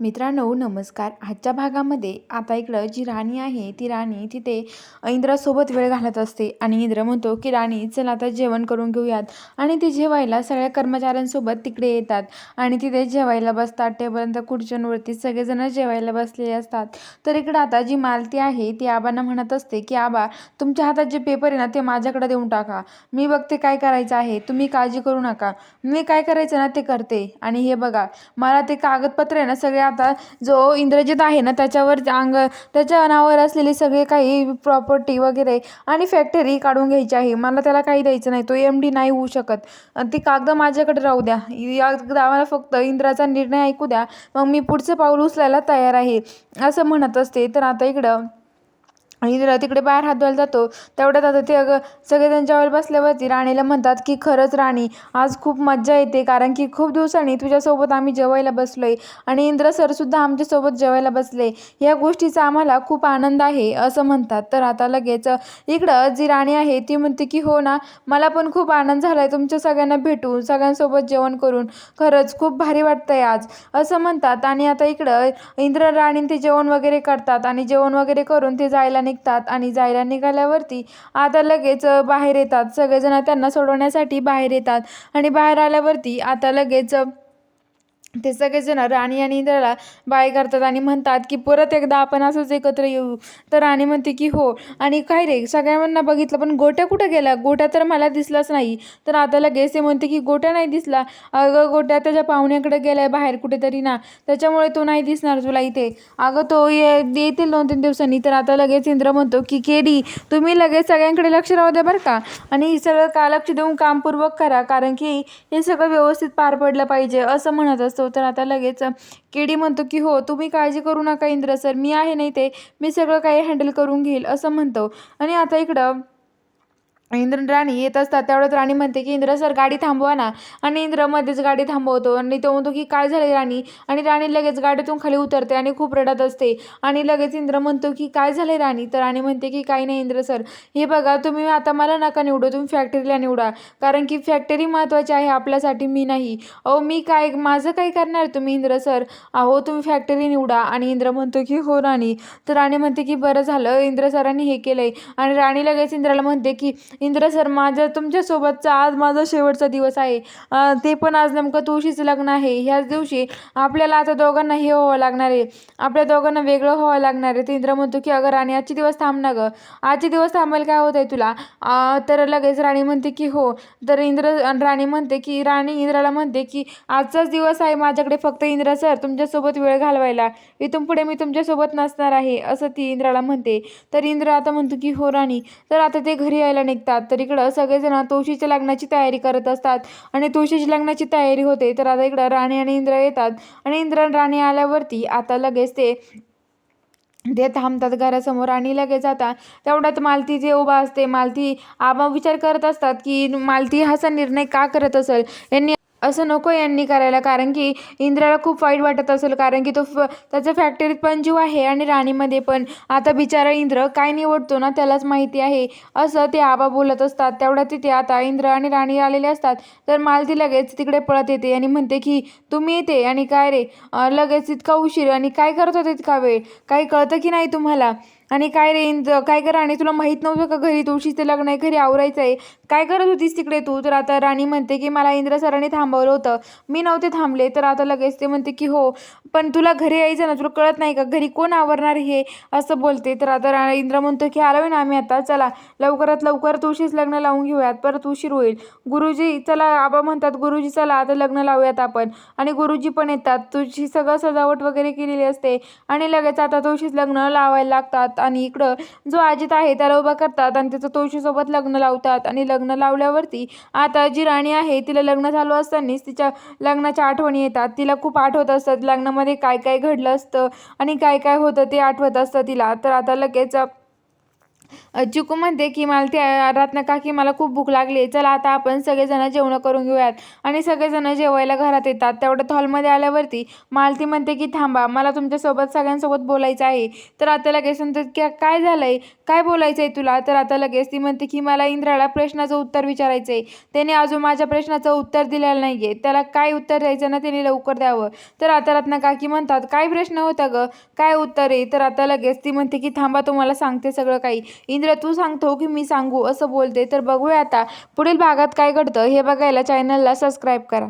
मित्रांनो नमस्कार. आजच्या भागामध्ये आता इकडं जी राणी आहे ती राणी तिथे इंद्रासोबत वेळ घालत असते आणि इंद्र म्हणतो की राणी चल आता जेवण करून घेऊयात. आणि ते जेवायला सगळ्या कर्मचाऱ्यांसोबत तिकडे येतात आणि तिथे जेवायला बसतात. टेबल खुर्च्यांवरती सगळेजण जेवायला बसलेले असतात. तर इकडं आता जी मालती आहे ती आबांना म्हणत असते की आबा तुमच्या हातात जे पेपर आहे ना ते माझ्याकडे देऊन टाका. मी बघते काय करायचं आहे. तुम्ही काळजी करू नका. मी काय करायचं ना ते करते. आणि हे बघा मला ते कागदपत्र आहे ना सगळे आता जो इंद्रजित आहे ना त्याच्यावर अंग त्याच्या नावावर असलेली सगळे काही प्रॉपर्टी वगैरे आणि फॅक्टरी काढून घ्यायची आहे. मला त्याला काही द्यायचं नाही. तो एम डी नाही होऊ शकत. ती कागद माझ्याकडे राहू द्या. या मला फक्त इंद्राचा निर्णय ऐकू द्या. मग मी पुढचं पाऊल उचलायला तयार आहे. असं म्हणत असते. तर आता इकडं इंद्र तिकडे बाहेर हात धुवायला जातो. तेवढ्यात आता ते अगं सगळे त्यांच्यावर बसल्यावरती राणीला म्हणतात की खरंच राणी आज खूप मज्जा येते कारण की खूप दिवसांनी तुझ्यासोबत आम्ही जेवायला बसलो आहे आणि इंद्र सरसुद्धा आमच्यासोबत जेवायला बसले. या गोष्टीचा आम्हाला खूप आनंद आहे असं म्हणतात. तर आता लगेच इकडं जी राणी आहे ती म्हणते की हो ना मला पण खूप आनंद झाला आहे तुमच्या सगळ्यांना भेटून सगळ्यांसोबत जेवण करून. खरंच खूप भारी वाटतंय आज असं म्हणतात. आणि आता इकडं इंद्र राणी ते जेवण वगैरे करतात आणि जेवण वगैरे करून ते जायला निघतात आणि जायला निघाल्यावरती आता लगेच बाहेर येतात. सगळेजण त्यांना सोडवण्यासाठी बाहेर येतात. आणि बाहेर आल्यावरती आता लगेच ते सगळेजण राणी आणि इंद्राला बाय करतात आणि म्हणतात की परत एकदा आपण असंच एकत्र येऊ. तर राणी म्हणते की हो. आणि काय रे सगळ्यांना बघितलं पण गोट्या कुठं गेला गोट्या तर मला दिसलाच नाही. तर आता लगेच ते म्हणते की गोट्या नाही दिसला. अगं गोट्या त्याच्या पाहुण्याकडे गेलाय बाहेर कुठेतरी ना. त्याच्यामुळे तो नाही दिसणार तुला इथे. अगं तो ये येतील दोन तीन दिवसांनी. तर आता लगेच इंद्र म्हणतो की केडी तुम्ही लगेच सगळ्यांकडे लक्ष राहू द्या बरं का. आणि सगळं का लक्ष देऊन कामपूर्वक करा. कारण की हे सगळं व्यवस्थित पार पडलं पाहिजे. असं म्हणत असतो तर आता लगेच केडी म्हणतो की हो तुम्ही काळजी करू नका इंद्र सर मी आहे नाही ते मी सगळं काही हँडल करून घेईल असं म्हणतो. आणि आता इकडं इंद्र राणी येत असतात तेवढ्यात राणी म्हणते की इंद्र सर गाडी थांबवा ना. आणि इंद्र मध्येच गाडी थांबवतो आणि तो म्हणतो की काय झालं राणी? आणि राणी लगेच गाडीतून खाली उतरते आणि खूप रडत असते. आणि लगेच इंद्र म्हणतो की काय झालं राणी? तर राणी म्हणते की काही नाही इंद्र सर. हे बघा तुम्ही आता मला नका निवडू तुम्ही फॅक्टरीला निवडा. कारण की फॅक्टरी महत्त्वाची आहे आपल्यासाठी मी नाही. अहो मी काय माझं काय करणार तुम्ही इंद्र सर? अहो तुम्ही फॅक्टरी निवडा. आणि इंद्र म्हणतो की हो राणी. तर राणी म्हणते की बरं झालं इंद्र सरांनी हे केलं आहे आणि राणी लगेच इंद्राला म्हणते की इंद्र सर माझं तुमच्यासोबतचा आज माझा शेवटचा दिवस आहे ते पण आज नेमकं तुळशीचं लग्न आहे. ह्याच दिवशी आपल्याला आता दोघांना हे व्हावं लागणार आहे. आपल्या दोघांना वेगळं व्हावं लागणार आहे. तर इंद्र म्हणतो की अगं राणी आजचे दिवस थांब ना गं. आजचे दिवस थांबायला काय होत आहे तुला तर लगेच राणी म्हणते की हो. तर इंद्र राणी म्हणते की राणी इंद्राला म्हणते की आजचाच दिवस आहे माझ्याकडे फक्त इंद्र सर तुमच्यासोबत वेळ घालवायला. इथून पुढे मी तुमच्यासोबत नसणार आहे. असं ती इंद्राला म्हणते. तर इंद्र आता म्हणतो की हो राणी. तर आता ते घरी यायला निघतात तर इकडं सगळेजण तुळशीच्या लग्नाची तयारी करत असतात आणि तुळशीची लग्नाची तयारी होते. तर आता इकडं राणी आणि इंद्र येतात आणि इंद्र आणि राणी आल्यावरती आता लगेच ते ते थांबतात घरासमोर आणि लगेच आता तेवढ्यात मालती जे उभा असते मालती आबा विचार करत असतात की मालती हा असा निर्णय का करत असेल? यांनी असं नको यांनी करायला. कारण की इंद्राला खूप वाईट वाटत असेल. कारण की तो फ त्याचं फॅक्टरीत पण जीव आहे आणि राणीमध्ये पण. आता बिचारा इंद्र काय निवडतो ना त्यालाच माहिती आहे. असं ते आबा बोलत असतात. तेवढ्या तिथे आता इंद्र आणि राणी आलेले असतात. तर मालती लगेच तिकडे पळत येते आणि म्हणते की तुम्ही येते आणि काय रे? लगेच इतका उशीर आणि काय करत होते इतका वेळ? काही कळतं की नाही तुम्हाला? आणि काय रे काय कर राणी तुला माहीत नव्हतं का घरी तुळशीचं लग्न आहे घरी आवरायचं आहे? काय करत होतीस तिकडे तू? तर आता राणी म्हणते की मला इंद्र सरांनी थांबवलं होतं. मी नव्हते थांबले तर आता लगेच ते म्हणते की हो पण तुला घरी यायचं ना तुला कळत नाही का घरी कोण आवरणार हे? असं बोलते. तर आता इंद्र म्हणतो की आलोय ना आम्ही आता चला. लवकरात लवकर तुळशीच लग्न लावून घेऊयात. परत उशीर होईल. गुरुजी चला आबा म्हणतात गुरुजी चला आता लग्न लावूयात आपण. आणि गुरुजी पण येतात. तुझी सगळं सजावट वगैरे केलेली असते. आणि लगेच आता तुळशीच लग्न लावायला लागतात. आणि इकडं जो आजीत आहे त्याला उभा करतात आणि त्याचं तुळशीसोबत लग्न लावतात. आणि लग्न लावल्यावरती आता जी राणी आहे तिला लग्न चालू असतानाच तिच्या लग्नाच्या आठवणी येतात. तिला खूप आठवत असतात. लग्नामध्ये काय काय घडलं असतं आणि काय काय होतं ते आठवत असतं तिला. तर आता लगेच चिकू म्हणते की मला ती रत्ना काकी मला खूप भूक लागली आहे. चला आता आपण सगळेजण जेवणं करून घेऊयात. आणि सगळेजण जेवायला घरात येतात. तेवढ्यात हॉलमध्ये आल्यावरती मालती म्हणते की थांबा मला तुमच्यासोबत सगळ्यांसोबत बोलायचं आहे. तर आता लगेच म्हणतात की काय झालं आहे काय बोलायचं आहे तुला? तर आता लगेच ती म्हणते की मला इंद्राला प्रश्नाचं उत्तर विचारायचं आहे. त्याने अजून माझ्या प्रश्नाचं उत्तर दिलेलं नाही आहे त्याला काय उत्तर द्यायचं ना त्याने लवकर द्यावं. तर आता रत्नाकाकी म्हणतात काय प्रश्न होता गं? काय उत्तर आहे? तर आता लगेच ती म्हणते की थांबा तुम्हाला सांगते सगळं काही. इंद्र तू सांगतो की मी सांगू असं बोलते. तर बघूया आता पुढील भागात काय घडतं हे बघायला चॅनलला सबस्क्राईब करा.